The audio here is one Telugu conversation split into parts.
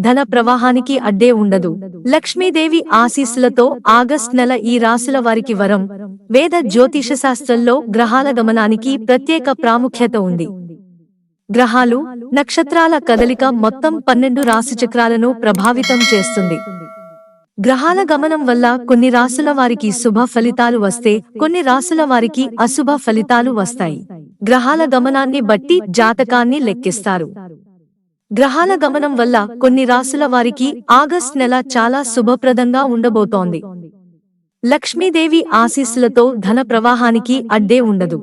ధన ప్రవాహానికి అడ్డే ఉండదు. లక్ష్మీదేవి ఆశీస్సులతో ఆగస్ట్ నెల ఈ రాసుల వారికి వరం. వేద జ్యోతిష శాస్త్రంలో గ్రహాల గమనానికి ప్రత్యేక ప్రాముఖ్యత ఉంది. గ్రహాలు నక్షత్రాల కదలిక మొత్తం పన్నెండు రాశిచక్రాలను ప్రభావితం చేస్తుంది. గ్రహాల గమనం వల్ల కొన్ని రాసుల వారికి శుభ ఫలితాలు వస్తే కొన్ని రాసుల వారికి అశుభ ఫలితాలు వస్తాయి. గ్రహాల గమనాన్ని బట్టి జాతకాన్ని లెక్కిస్తారు. గ్రహాల గమనం వల్ల కొన్ని రాసుల వారికి ఆగస్ట్ నెల చాలా శుభప్రదంగా ఉండబోతోంది. లక్ష్మీదేవి ఆశీస్సులతో ధన ప్రవాహానికి అడ్డే ఉండదు.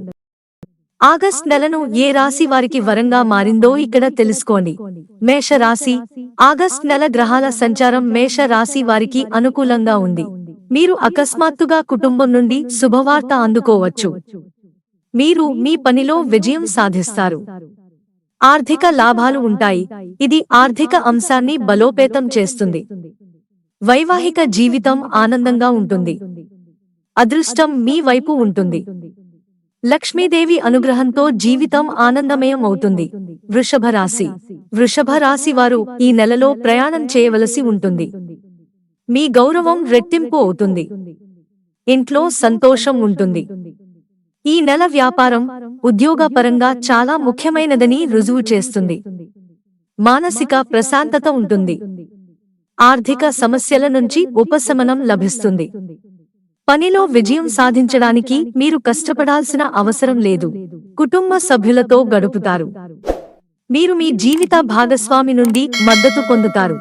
ఆగస్ట్ నెలను ఏ రాశి వారికి వరంగా మారిందో ఇక్కడ తెలుసుకోండి. మేష రాశి ఆగస్ట్ నెల గ్రహాల సంచారం మేష రాశి వారికి అనుకూలంగా ఉంది. మీరు అకస్మాత్తుగా కుటుంబం నుండి శుభవార్త అందుకోవచ్చు. మీరు మీ పనిలో విజయం సాధిస్తారు. ఆర్థిక లాభాలు ఉంటాయి. ఇది ఆర్థిక అంశాన్ని బలోపేతం చేస్తుంది. వైవాహిక జీవితం ఆనందంగా ఉంటుంది. అదృష్టం మీ వైపు ఉంటుంది. లక్ష్మీదేవి అనుగ్రహంతో జీవితం ఆనందమయం అవుతుంది వృషభ రాశి. వృషభ రాశి వారు ఈ నెలలో ప్రయాణం చేయవలసి ఉంటుంది. మీ గౌరవం రెట్టింపు అవుతుంది. ఇంట్లో సంతోషం ఉంటుంది. ఈ నెల వ్యాపారం ఉద్యోగపరంగా చాలా ముఖ్యమైనదని రుజువు చేస్తుంది. మానసిక ప్రశాంతత ఉంటుంది. ఆర్థిక సమస్యల నుంచి ఉపశమనం లభిస్తుంది. పనిలో విజయం సాధించడానికి మీరు కష్టపడాల్సిన అవసరం లేదు. కుటుంబ సభ్యులతో గడుపుతారు. మీరు మీ జీవిత భాగస్వామి నుండి మద్దతు పొందుతారు.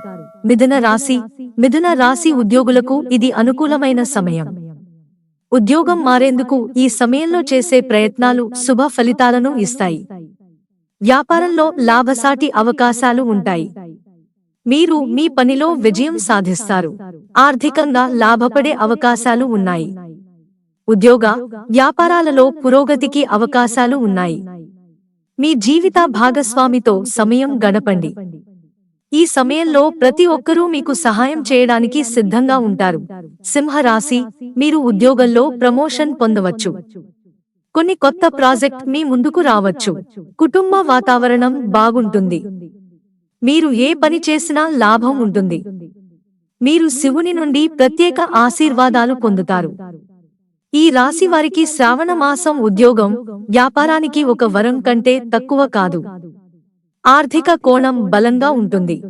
మిథున రాశి మిథున రాశి ఉద్యోగులకు ఇది అనుకూలమైన సమయం. ఉద్యోగం మారేందుకు ఈ సమయంలో చేసే ప్రయత్నాలు శుభ ఫలితాలను ఇస్తాయి. వ్యాపారంలో లాభసాటి అవకాశాలు ఉంటాయి. మీరు మీ పనిలో విజయం సాధిస్తారు. ఆర్థికంగా లాభపడే అవకాశాలు ఉన్నాయి. ఉద్యోగ వ్యాపారాలలో పురోగతికి అవకాశాలు ఉన్నాయి. మీ జీవిత భాగస్వామితో సమయం గడపండి. ఈ సమయంలో ప్రతి ఒక్కరూ మీకు సహాయం చేయడానికి సిద్ధంగా ఉంటారు. సింహరాశి మీరు ఉద్యోగంలో ప్రమోషన్ పొందవచ్చు. కొన్ని కొత్త ప్రాజెక్ట్ మీ ముందుకు రావచ్చు. కుటుంబ వాతావరణం బాగుంటుంది. మీరు ఏ పని చేసినా లాభం ఉంటుంది. మీరు శివుని నుండి ప్రత్యేక ఆశీర్వాదాలు పొందుతారు. ఈ రాశి వారికి శ్రావణ మాసం ఉద్యోగం వ్యాపారానికి ఒక వరం కంటే తక్కువ కాదు. ఆర్థిక కోణం బలంగా ఉంటుంది.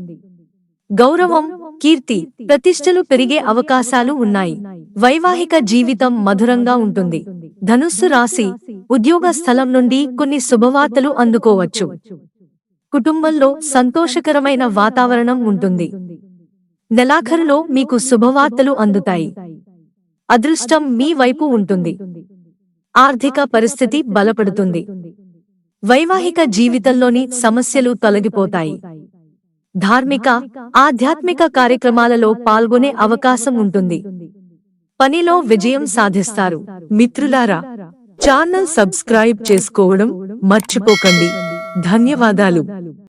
గౌరవం కీర్తి ప్రతిష్టలు పెరిగే అవకాశాలు ఉన్నాయి. వైవాహిక జీవితం మధురంగా ఉంటుంది. ధనుస్సు రాశి ఉద్యోగ స్థలం నుండి కొన్ని శుభవార్తలు అందుకోవచ్చు. కుటుంబంలో సంతోషకరమైన వాతావరణం ఉంటుంది. నెలాఖరులో మీకు శుభవార్తలు అందుతాయి. అదృష్టం మీ వైపు ఉంటుంది. ఆర్థిక పరిస్థితి బలపడుతుంది. వైవాహిక జీవితంలోని సమస్యలు తొలగిపోతాయి. ధార్మిక ఆధ్యాత్మిక కార్యక్రమాలలో పాల్గొనే అవకాశం ఉంటుంది. పనిలో విజయం సాధిస్తారు. మిత్రులారా ఛానల్ సబ్స్క్రైబ్ చేసుకోవడం మర్చిపోకండి. ధన్యవాదాలు.